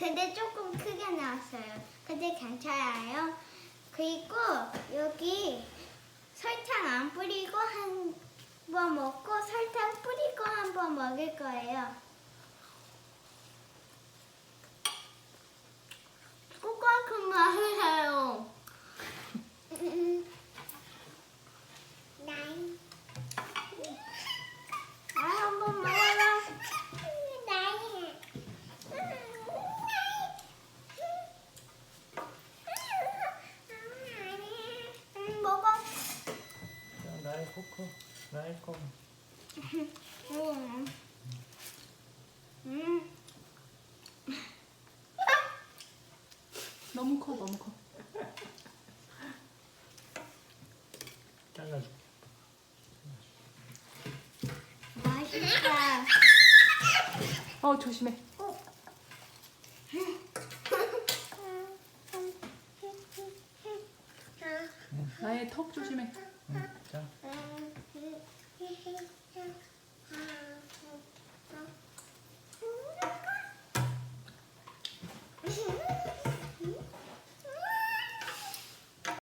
근데 조금 크게 나왔어요. 근데 괜찮아요. 그리고 여기 설탕 안 뿌리고 한 번 먹고 설탕 뿌리고 한 번 먹을 거예요. 똑같은 맛이에요. 아, 한번 먹어라. 음, 먹어. 자, 나의 포크, 나의 껌. 음. 음. 너무 커 너무 커. 잘라줄게. 맛있다. 어 조심해. 나의 턱 조심해. 응, 자.